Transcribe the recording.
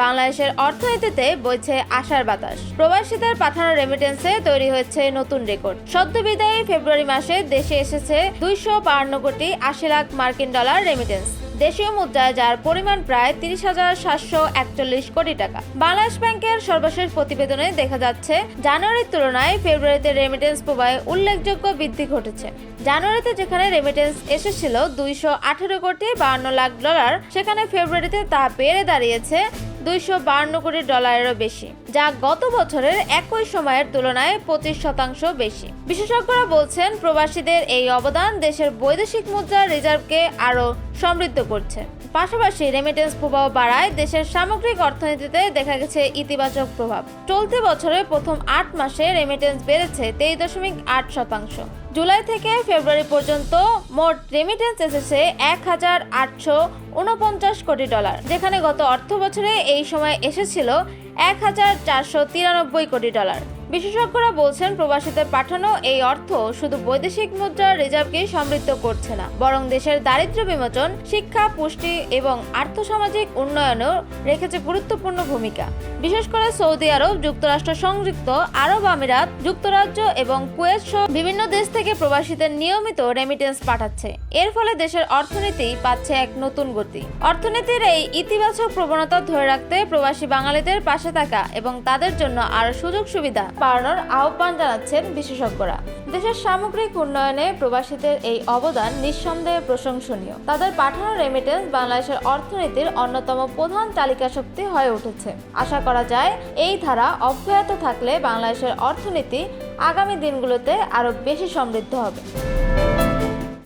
বাংলাদেশের অর্থনীতিতে বইছে আশার বাতাস। প্রবাসীদের পাঠানো রেমিটেন্সে তৈরি হয়েছে নতুন রেকর্ড সদ্য বিদায়ী ফেব্রুয়ারি মাসে দেশে এসেছে দুইশো বাহান্ন কোটি আশি লাখ মার্কিন ডলার রেমিটেন্স দেশীয় মুদ্রায় যার পরিমাণ প্রায় তিরিশ হাজার সাতশো একচল্লিশ কোটি টাকা। বাংলাদেশ ব্যাংকের সর্বশেষ প্রতিবেদনে দেখা যাচ্ছে, জানুয়ারির তুলনায় ফেব্রুয়ারিতে রেমিটেন্স প্রবাহে উল্লেখযোগ্য বৃদ্ধি ঘটেছে। জানুয়ারিতে যেখানে রেমিটেন্স এসেছিল দুইশো আঠেরো কোটি বাহান্ন লাখ ডলার, সেখানে ফেব্রুয়ারিতে তা বেড়ে দাঁড়িয়েছে দুইশো কোটি ডলারেরও বেশি, যা গত বছরের একই সময়ের তুলনায় পঁচিশ শতাংশ বেশি। বিশেষজ্ঞরা বলছেন, প্রবাসীদের এই অবদান দেশের বৈদেশিক মুদ্রা রিজার্ভকে আরও সমৃদ্ধ করছে। পাশাপাশি রেমিটেন্স প্রবাহ বাড়ায় দেশের সামগ্রিক অর্থনীতিতে দেখা গেছে ইতিবাচক প্রভাব। চলতি বছরের প্রথম আট মাসে রেমিটেন্স বেড়েছে তেইশ দশমিক আট শতাংশ। জুলাই থেকে ফেব্রুয়ারি পর্যন্ত মোট রেমিটেন্স এসেছে এক হাজার আটশো উনপঞ্চাশ কোটি ডলার, যেখানে গত অর্থ বছরে এই সময় এসেছিল এক হাজার চারশো তিরানব্বই কোটি ডলার। বিশেষজ্ঞরা বলছেন প্রবাসীদের পাঠানো এই অর্থ শুধু বৈদেশিক মুদ্রার রিজার্ভকে সমৃদ্ধ করছে না, বরং দেশের দারিদ্র্য বিমোচন, শিক্ষা, পুষ্টি এবং আর্থসামাজিক উন্নয়নেও রেখেছে গুরুত্বপূর্ণ ভূমিকা। বিশেষ করে সৌদি আরব, যুক্তরাষ্ট্র সংযুক্ত আরব আমিরাত, যুক্তরাজ্য এবং কুয়েত সহ বিভিন্ন দেশ থেকে প্রবাসীদের নিয়মিত রেমিটেন্স পাঠাচ্ছে। এর ফলে দেশের অর্থনীতি পাচ্ছে এক নতুন গতি। অর্থনীতির এই ইতিবাচক প্রবণতা ধরে রাখতে প্রবাসী বাঙালিদের পাশে থাকা এবং তাদের জন্য আরও সুযোগ সুবিধা বাড়ানোর আহ্বান জানাচ্ছেন বিশেষজ্ঞরা। দেশের সামগ্রিক উন্নয়নে প্রবাসীদের এই অবদান নিঃসন্দেহে প্রশংসনীয়। তাদের পাঠানো রেমিটেন্স বাংলাদেশের অর্থনীতির অন্যতম প্রধান চালিকা শক্তি হয়ে উঠেছে। আশা করা যায়, এই ধারা অব্যাহত থাকলে বাংলাদেশের অর্থনীতি আগামী দিনগুলোতে আরও বেশি সমৃদ্ধ হবে।